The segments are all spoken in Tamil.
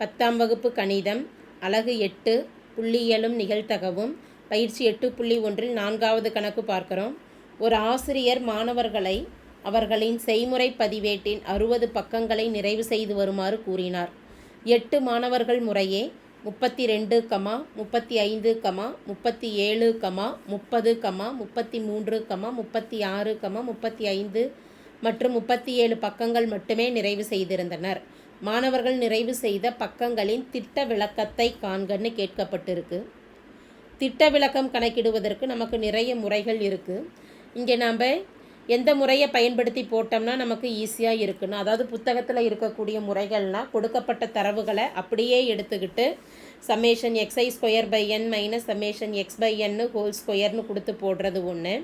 பத்தாம் வகுப்பு கணிதம் அலகு எட்டு புள்ளியியலும் நிகழ்த்தகவும் பயிற்சி எட்டு புள்ளி ஒன்றில் நான்காவது கணக்கு பார்க்கிறோம். ஒரு ஆசிரியர் மாணவர்களை அவர்களின் செய்முறை பதிவேட்டின் அறுபது பக்கங்களை நிறைவு செய்து வருமாறு கூறினார். எட்டு மாணவர்கள் முறையே முப்பத்தி ரெண்டு கமா முப்பத்தி ஐந்து கமா முப்பத்தி ஏழு கமா முப்பது கமா முப்பத்தி மூன்று கமா முப்பத்தி ஆறு கமா முப்பத்தி ஐந்து மற்றும் முப்பத்தி ஏழு பக்கங்கள் மட்டுமே நிறைவு செய்திருந்தனர். மாணவர்கள் நிறைவு செய்த பக்கங்களின் திட்ட விளக்கத்தை காண்கன்னு கேட்கப்பட்டிருக்கு. திட்ட விளக்கம் கணக்கிடுவதற்கு நமக்கு நிறைய முறைகள் இருக்குது இங்கே நாம் எந்த முறையை பயன்படுத்தி போட்டோம்னா நமக்கு ஈஸியாக இருக்குன்னு அதாவது புத்தகத்தில் இருக்கக்கூடிய முறைகள்னால் கொடுக்கப்பட்ட தரவுகளை அப்படியே எடுத்துக்கிட்டு summation X I square by N minus summation X by N whole ஸ்கொயர்னு கொடுத்து போடுறது ஒன்று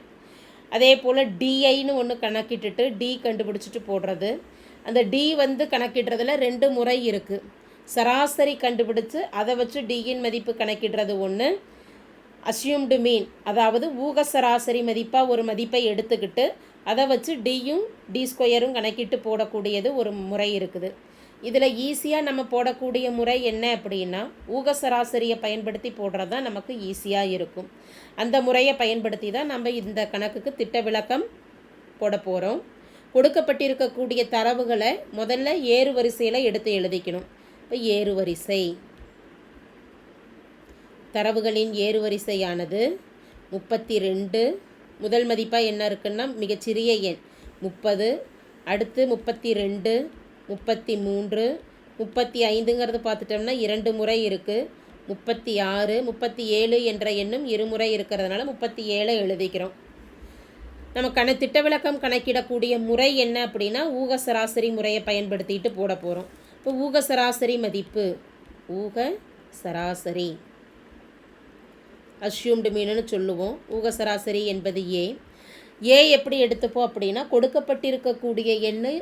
அதே போல் டிஐன்னு ஒன்று கணக்கிட்டுட்டு டி கண்டுபிடிச்சிட்டு போடுறது. அந்த டி வந்து கணக்கிடுறதுல ரெண்டு முறை இருக்குது சராசரி கண்டுபிடிச்சு அதை வச்சு டியின் மதிப்பு கணக்கிடுறது ஒன்று அஸ்யூம்டு மீன் அதாவது ஊக சராசரி மதிப்பாக ஒரு மதிப்பை எடுத்துக்கிட்டு அதை வச்சு டியும் டி ஸ்கொயரும் கணக்கிட்டு போடக்கூடியது ஒரு முறை இருக்குது. இதில் ஈஸியாக நம்ம போடக்கூடிய முறை என்ன அப்படின்னா ஊக சராசரியை பயன்படுத்தி போடுறது தான் நமக்கு ஈஸியாக இருக்கும். அந்த முறையை பயன்படுத்தி தான் நம்ம இந்த கணக்குக்கு திட்ட விளக்கம் போட போகிறோம் கொடுக்கப்பட்டிருக்கக்கூடிய தரவுகளை முதல்ல ஏறு வரிசையில் எடுத்து எழுதிக்கணும். இப்போ ஏறு வரிசை தரவுகளின் ஏறுவரிசையானது முப்பத்தி ரெண்டு முதல் மதிப்பாக என்ன இருக்குன்னா மிகச்சிறிய எண். முப்பது அடுத்து முப்பத்தி ரெண்டு முப்பத்தி மூன்று முப்பத்தி ஐந்துங்கிறது பார்த்துட்டோம்னா இரண்டு முறை இருக்குது முப்பத்தி ஆறு முப்பத்தி ஏழு என்ற எண்ணும் இருமுறை இருக்கிறதுனால முப்பத்தி ஏழை எழுதிக்கிறோம். நமக்கான திட்ட விளக்கம் கணக்கிடக்கூடிய முறை என்ன அப்படின்னா ஊக சராசரி முறையை பயன்படுத்திட்டு போட போகிறோம் இப்போ ஊக சராசரி மதிப்பு ஊக சராசரி. அஸ்யூம்டு மீனுன்னு சொல்லுவோம். ஊக சராசரி என்பது ஏ ஏ எப்படி எடுத்துப்போம் அப்படின்னா கொடுக்கப்பட்டிருக்கக்கூடிய எண்ணு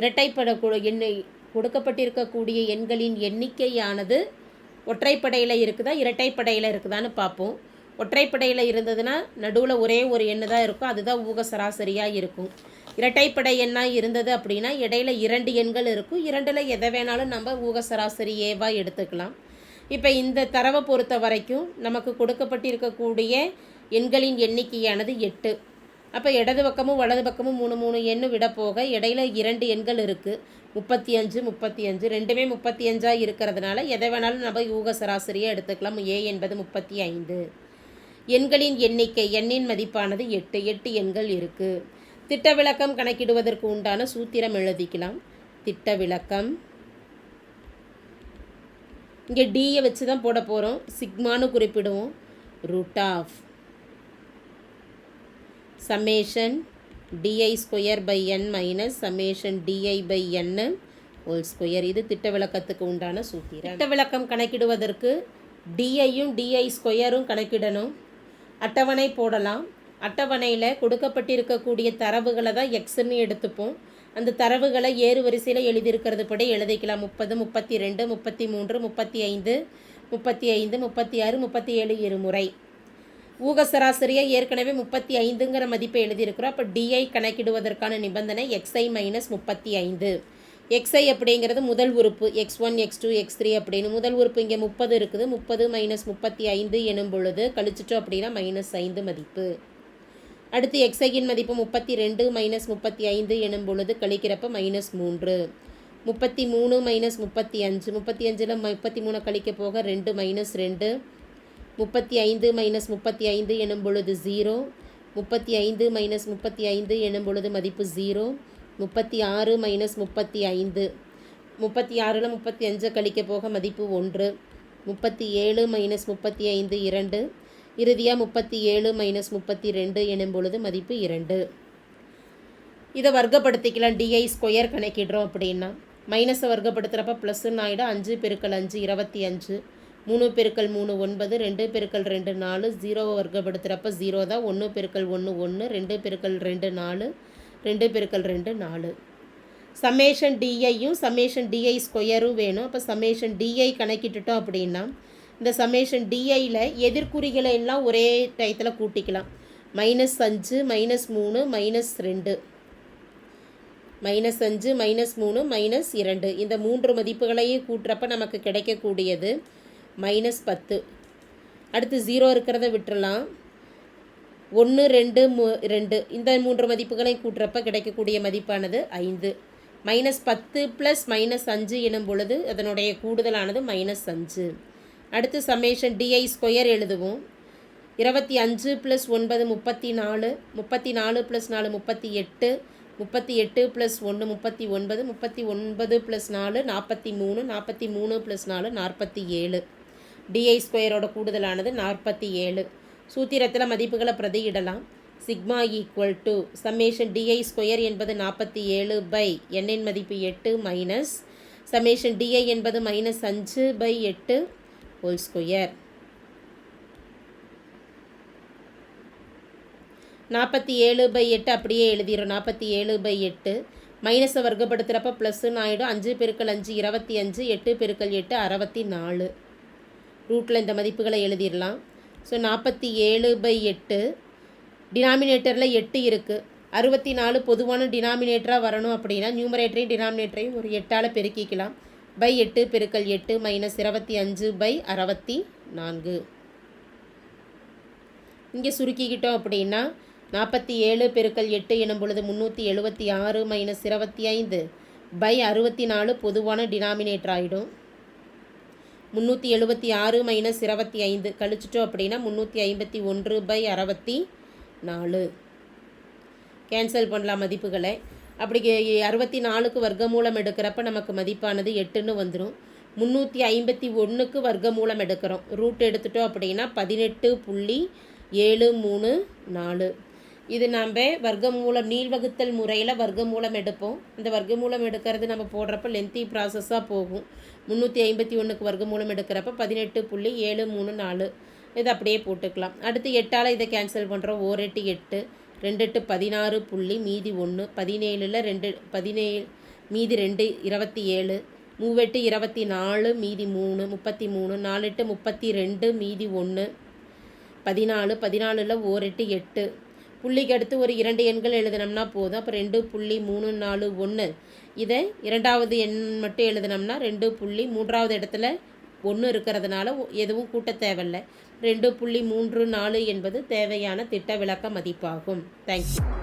இரட்டைப்படக்கூடிய எண் கொடுக்கப்பட்டிருக்கக்கூடிய எண்களின் எண்ணிக்கையானது ஒற்றைப்படையில் இருக்குதா இரட்டைப்படையில் இருக்குதான்னு பார்ப்போம். ஒற்றைப்படையில் இருந்ததுன்னா நடுவில் ஒரே ஒரு எண்ணு தான் இருக்கும். அதுதான் ஊக சராசரியாக இருக்கும். இரட்டைப்படை எண்ணாக இருந்தது அப்படின்னா இடையில இரண்டு எண்கள் இருக்கும். இரண்டில் எதை வேணாலும் நம்ம ஊக சராசரி ஏவாக எடுத்துக்கலாம். இப்போ இந்த தரவை பொறுத்த வரைக்கும் நமக்கு கொடுக்கப்பட்டிருக்கக்கூடிய எண்களின் எண்ணிக்கையானது எட்டு. அப்போ இடது பக்கமும் வலது பக்கமும் மூணு மூணு எண்ணு விட போக இடையில இரண்டு எண்கள் இருக்குது முப்பத்தி அஞ்சு முப்பத்தி அஞ்சு ரெண்டுமே முப்பத்தி அஞ்சாக இருக்கிறதுனால எதை வேணாலும் நம்ம யூக சராசரியாக எடுத்துக்கலாம். ஏ என்பது முப்பத்தி ஐந்து. எண்களின் எண்ணிக்கை எண்ணின் மதிப்பானது எட்டு எட்டு எண்கள் இருக்குது திட்ட விளக்கம் கணக்கிடுவதற்கு உண்டான சூத்திரம் எழுதிக்கலாம். திட்ட விளக்கம் இங்கே டியை வச்சு தான் போட போகிறோம் சிக்மான்னு குறிப்பிடுவோம். Root of. Summation D I square by N minus summation D I by N whole square. இது திட்ட விளக்கத்துக்கு உண்டான சூத்திரம். திட்ட விளக்கம் கணக்கிடுவதற்கு டிஐயும் டிஐ ஸ்கொயரும் கணக்கிடணும். அட்டவணை போடலாம். அட்டவணையில் கொடுக்கப்பட்டிருக்கக்கூடிய தரவுகளை தான் எக்ஸ்ன்னு எடுத்துப்போம். அந்த தரவுகளை ஏறு வரிசையில் எழுதியிருக்கிறது படி எழுதிக்கலாம். முப்பது முப்பத்தி ரெண்டு முப்பத்தி மூன்று முப்பத்தி ஐந்து முப்பத்தி ஐந்து முப்பத்தி ஆறு முப்பத்தி ஏழு இருமுறை. ஊக சராசரியாக ஏற்கனவே முப்பத்தி ஐந்துங்கிற மதிப்பை எழுதியிருக்கிறோம். அப்போ டிஐ கணக்கிடுவதற்கான நிபந்தனை எக்ஸ்ஐ மைனஸ் முப்பத்தி ஐந்து எக்ஸ்ஐ அப்படிங்கிறது முதல் உறுப்பு X one X two X three அப்படின்னு. முதல் உறுப்பு இங்கே முப்பது இருக்குது. முப்பது மைனஸ் முப்பத்தி ஐந்து எனும் பொழுது கழிச்சிட்டோம் அப்படின்னா மைனஸ் ஐந்து மதிப்பு. அடுத்து எக்ஸையின் மதிப்பு முப்பத்தி ரெண்டு மைனஸ் முப்பத்தி ஐந்து எனும் பொழுது கழிக்கிறப்ப மைனஸ் மூன்று. முப்பத்தி மூணு மைனஸ் முப்பத்தி அஞ்சு. முப்பத்தி அஞ்சில் முப்பத்தி மூணு கழிக்க போக ரெண்டு மைனஸ் ரெண்டு. முப்பத்தி ஐந்து மைனஸ் முப்பத்தி ஐந்து எனும் பொழுது ஜீரோ முப்பத்தி ஐந்து மைனஸ் முப்பத்தி ஐந்து எனும் பொழுது மதிப்பு ஜீரோ முப்பத்தி ஆறு மைனஸ் முப்பத்தி ஐந்து. முப்பத்தி ஆறில் முப்பத்தி அஞ்சை கழிக்க போக மதிப்பு ஒன்று. முப்பத்தி ஏழு மைனஸ் முப்பத்தி ஐந்து இரண்டு. இறுதியாக முப்பத்தி ஏழு மைனஸ் முப்பத்தி ரெண்டு எனும் பொழுது மதிப்பு இரண்டு. இதை வர்க்கப்படுத்திக்கலாம். டிஐ ஸ்கொயர் கணக்கிடுறோம் அப்படின்னா மைனஸை வர்க்கப்படுத்துகிறப்ப ப்ளஸ்ன்னு ஆகிடும் அஞ்சு பெருக்கல் அஞ்சு இருபத்தி அஞ்சு. மூணு பெருக்கல் மூணு ஒன்பது. ரெண்டு பெருக்கல் ரெண்டு நாலு. ஜீரோவை வர்க்கப்படுத்துகிறப்ப ஜீரோ தான். ஒன்று பெருக்கல் ஒன்று ஒன்று ரெண்டு பெருக்கல் ரெண்டு நாலு. ரெண்டு பெருக்கல் ரெண்டு நாலு. சமேஷன் டிஐயும் சமேஷன் டிஐ ஸ்கொயரும் வேணும். அப்போ சமேஷன் டிஐ கணக்கிட்டுட்டோம் அப்படின்னா இந்த சமேஷன் டிஐயில் எதிர்குறிகளை எல்லாம் ஒரே டயத்தில் கூட்டிக்கலாம். மைனஸ் அஞ்சு மைனஸ் மூணு மைனஸ் ரெண்டு. மைனஸ் அஞ்சு மைனஸ் மூணு மைனஸ் இரண்டு. இந்த மூன்று மதிப்புகளையும் கூட்டுறப்ப நமக்கு கிடைக்கக்கூடியது மைனஸ் பத்து. அடுத்து ஜீரோ இருக்கிறத விட்டுறலாம். ஒன்று ரெண்டு மு ரெண்டு. இந்த மூன்று மதிப்புகளை கூட்டுறப்ப கிடைக்கக்கூடிய மதிப்பானது ஐந்து. மைனஸ் பத்து ப்ளஸ் மைனஸ் அஞ்சு எனும் பொழுது அதனுடைய கூடுதலானது மைனஸ் அஞ்சு. அடுத்து சமேஷன் டிஐ ஸ்கொயர் எழுதுவோம். இருபத்தி அஞ்சு ப்ளஸ் ஒன்பது முப்பத்தி நாலு. முப்பத்தி நாலு ப்ளஸ் நாலு முப்பத்தி எட்டு. முப்பத்தி எட்டு ப்ளஸ் ஒன்று முப்பத்தி ஒன்பது. முப்பத்தி ஒன்பது ப்ளஸ் நாலு நாற்பத்தி மூணு. நாற்பத்தி மூணு ப்ளஸ் நாலு நாற்பத்தி ஏழு. டிஐ ஸ்கொயரோட கூடுதலானது நாற்பத்தி ஏழு. சூத்திரத்தில் மதிப்புகளை பிரதியிடலாம். Sigma equal to summation D I square என்பது நாற்பத்தி ஏழு பை எண்ணின் மதிப்பு எட்டு மைனஸ் சமேஷன் டிஐ என்பது மைனஸ் அஞ்சு பை எட்டு ஹோல் ஸ்கொயர் நாற்பத்தி ஏழு பை எட்டு அப்படியே எழுதிடும் நாற்பத்தி ஏழு பை எட்டு. மைனஸை வர்க்கப்படுத்துகிறப்ப ப்ளஸ்ஸுன்னு ஆகிடும் அஞ்சு பெருக்கள் அஞ்சு இருபத்தி அஞ்சு எட்டு பெருக்கள் எட்டு அறுபத்தி நாலு. ரூட்டில் இந்த மதிப்புகளை எழுதிடலாம் ஸோ நாற்பத்தி ஏழு பை எட்டு. டினாமினேட்டரில் எட்டு இருக்குது அறுபத்தி நாலு பொதுவான டினாமினேட்டராக வரணும் அப்படின்னா நியூமரேட்டரையும் டினாமினேட்டரையும் ஒரு எட்டால் பெருக்கிக்கலாம். பை எட்டு பெருக்கல் எட்டு மைனஸ் இருபத்தி அஞ்சு பை அறுபத்தி நான்கு. இங்கே சுருக்கிக்கிட்டோம் அப்படின்னா நாற்பத்தி ஏழு பெருக்கல் எட்டு எனும் பொழுது முந்நூற்றி எழுபத்தி ஆறு மைனஸ் இருபத்தி ஐந்து பை அறுபத்தி நாலு பொதுவான டினாமினேட்டர் ஆகிடும் முந்நூற்றி எழுபத்தி ஆறு மைனஸ் இருபத்தி ஐந்து. கழிச்சிட்டோம் அப்படின்னா முந்நூற்றி ஐம்பத்தி ஒன்று பை அறுபத்தி நாலு. கேன்சல் பண்ணலாம் மதிப்புகளை. அப்படி அறுபத்தி நாலுக்கு வர்க்கமூலம் எடுக்கிறப்ப நமக்கு மதிப்பானது எட்டுன்னு வந்துடும் முந்நூற்றி ஐம்பத்தி ஒன்றுக்கு வர்க்கமூலம் எடுக்கிறோம். ரூட் எடுத்துட்டோம் அப்படின்னா பதினெட்டு புள்ளி ஏழு மூணு நாலு. இது நம்ம வர்க்கமூலம் நீள்வகுத்தல் முறையில் வர்க்கமூலம் எடுப்போம். இந்த வர்க்கமூலம் எடுக்கிறது நம்ம போடுறப்ப லென்த்தி ப்ராசஸாக போகும். முந்நூற்றி ஐம்பத்தி ஒன்றுக்கு வர்க்கமூலம் எடுக்கிறப்ப பதினெட்டு புள்ளி ஏழு மூணு நாலு. இதை அப்படியே போட்டுக்கலாம். அடுத்து எட்டால் இதை கேன்சல் பண்ணுறோம் ஓர் எட்டு எட்டு ரெண்டு எட்டு பதினாறு புள்ளி மீதி ஒன்று பதினேழில் ரெண்டு பதினேழு மீதி ரெண்டு இருபத்தி ஏழு. மூவெட்டு இருபத்தி நாலு மீதி மூணு முப்பத்தி மூணு. நாலு எட்டு முப்பத்தி ரெண்டு மீதி ஒன்று பதினாலு பதினாலில் ஓர் எட்டு எட்டு. புள்ளிக்கு அடுத்து ஒரு இரண்டு எண்கள் எழுதினோம்னா போதும். அப்போ ரெண்டு புள்ளி மூணு நாலு ஒன்று இதை இரண்டாவது எண் மட்டும் எழுதினோம்னா ரெண்டு புள்ளி மூன்றாவது இடத்துல ஒன்று இருக்கிறதுனால எதுவும் கூட்ட தேவையில்லை. ரெண்டு புள்ளி மூன்று நாலு என்பது தேவையான திட்ட விளக்க மதிப்பாகும். தேங்க்யூ